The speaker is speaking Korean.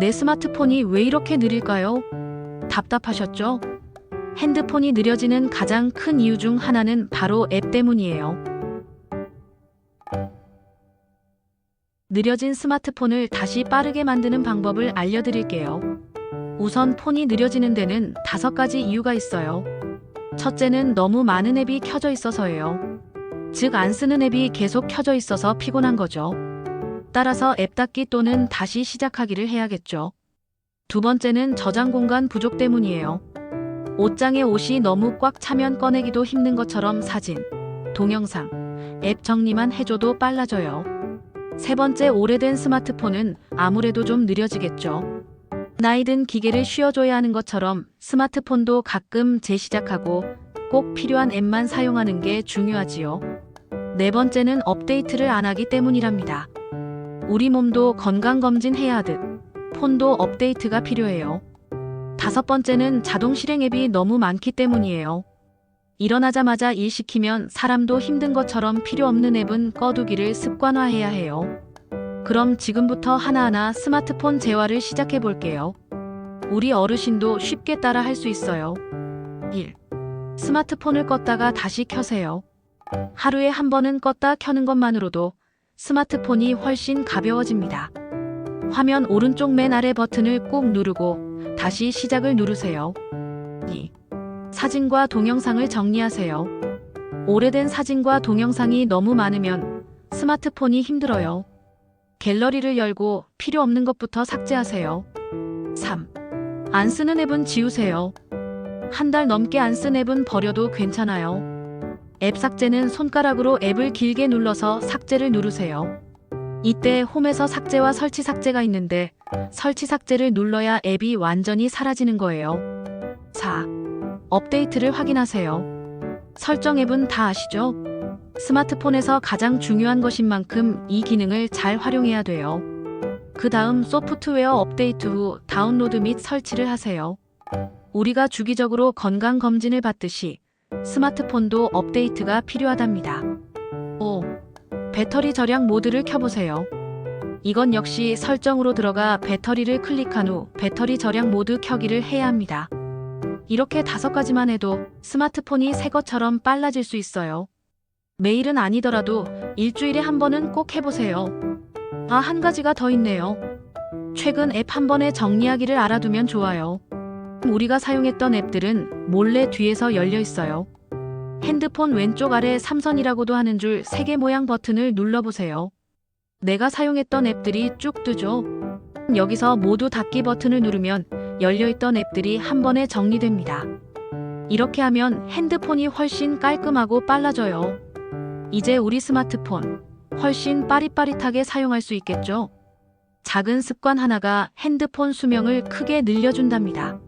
내 스마트폰이 왜 이렇게 느릴까요? 답답하셨죠? 핸드폰이 느려지는 가장 큰 이유 중 하나는 바로 앱 때문이에요. 느려진 스마트폰을 다시 빠르게 만드는 방법을 알려드릴게요. 우선 폰이 느려지는 데는 다섯 가지 이유가 있어요. 첫째는 너무 많은 앱이 켜져 있어서예요. 즉, 안 쓰는 앱이 계속 켜져 있어서 피곤한 거죠. 따라서 앱 닫기 또는 다시 시작하기를 해야겠죠. 두 번째는 저장 공간 부족 때문이에요. 옷장에 옷이 너무 꽉 차면 꺼내기도 힘든 것처럼 사진, 동영상, 앱 정리만 해줘도 빨라져요. 세 번째 오래된 스마트폰은 아무래도 좀 느려지겠죠. 나이 든 기계를 쉬어줘야 하는 것처럼 스마트폰도 가끔 재시작하고 꼭 필요한 앱만 사용하는 게 중요하지요. 네 번째는 업데이트를 안 하기 때문이랍니다. 우리 몸도 건강검진 해야 하듯 폰도 업데이트가 필요해요. 다섯 번째는 자동 실행 앱이 너무 많기 때문이에요. 일어나자마자 일 시키면 사람도 힘든 것처럼 필요 없는 앱은 꺼두기를 습관화해야 해요. 그럼 지금부터 하나하나 스마트폰 재활을 시작해 볼게요. 우리 어르신도 쉽게 따라 할 수 있어요. 1. 스마트폰을 껐다가 다시 켜세요. 하루에 한 번은 껐다 켜는 것만으로도 스마트폰이 훨씬 가벼워집니다. 화면 오른쪽 맨 아래 버튼을 꾹 누르고 다시 시작을 누르세요. 2. 사진과 동영상을 정리하세요. 오래된 사진과 동영상이 너무 많으면 스마트폰이 힘들어요. 갤러리를 열고 필요 없는 것부터 삭제하세요. 3. 안 쓰는 앱은 지우세요. 한 달 넘게 안 쓴 앱은 버려도 괜찮아요. 앱 삭제는 손가락으로 앱을 길게 눌러서 삭제를 누르세요. 이때 홈에서 삭제와 설치 삭제가 있는데 설치 삭제를 눌러야 앱이 완전히 사라지는 거예요. 4. 업데이트를 확인하세요. 설정 앱은 다 아시죠? 스마트폰에서 가장 중요한 것인 만큼 이 기능을 잘 활용해야 돼요. 그 다음 소프트웨어 업데이트 후 다운로드 및 설치를 하세요. 우리가 주기적으로 건강검진을 받듯이 스마트폰도 업데이트가 필요하답니다. 5. 배터리 절약 모드를 켜보세요. 이건 역시 설정으로 들어가 배터리를 클릭한 후 배터리 절약 모드 켜기를 해야 합니다. 이렇게 다섯 가지만 해도 스마트폰이 새 것처럼 빨라질 수 있어요. 매일은 아니더라도 일주일에 한 번은 꼭 해보세요. 아, 한 가지가 더 있네요. 최근 앱 한 번에 정리하기를 알아두면 좋아요. 우리가 사용했던 앱들은 몰래 뒤에서 열려 있어요. 핸드폰 왼쪽 아래 삼선이라고도 하는 줄 세개 모양 버튼을 눌러보세요. 내가 사용했던 앱들이 쭉 뜨죠. 여기서 모두 닫기 버튼을 누르면 열려있던 앱들이 한 번에 정리됩니다. 이렇게 하면 핸드폰이 훨씬 깔끔하고 빨라져요. 이제 우리 스마트폰 훨씬 빠릿빠릿하게 사용할 수 있겠죠? 작은 습관 하나가 핸드폰 수명을 크게 늘려준답니다.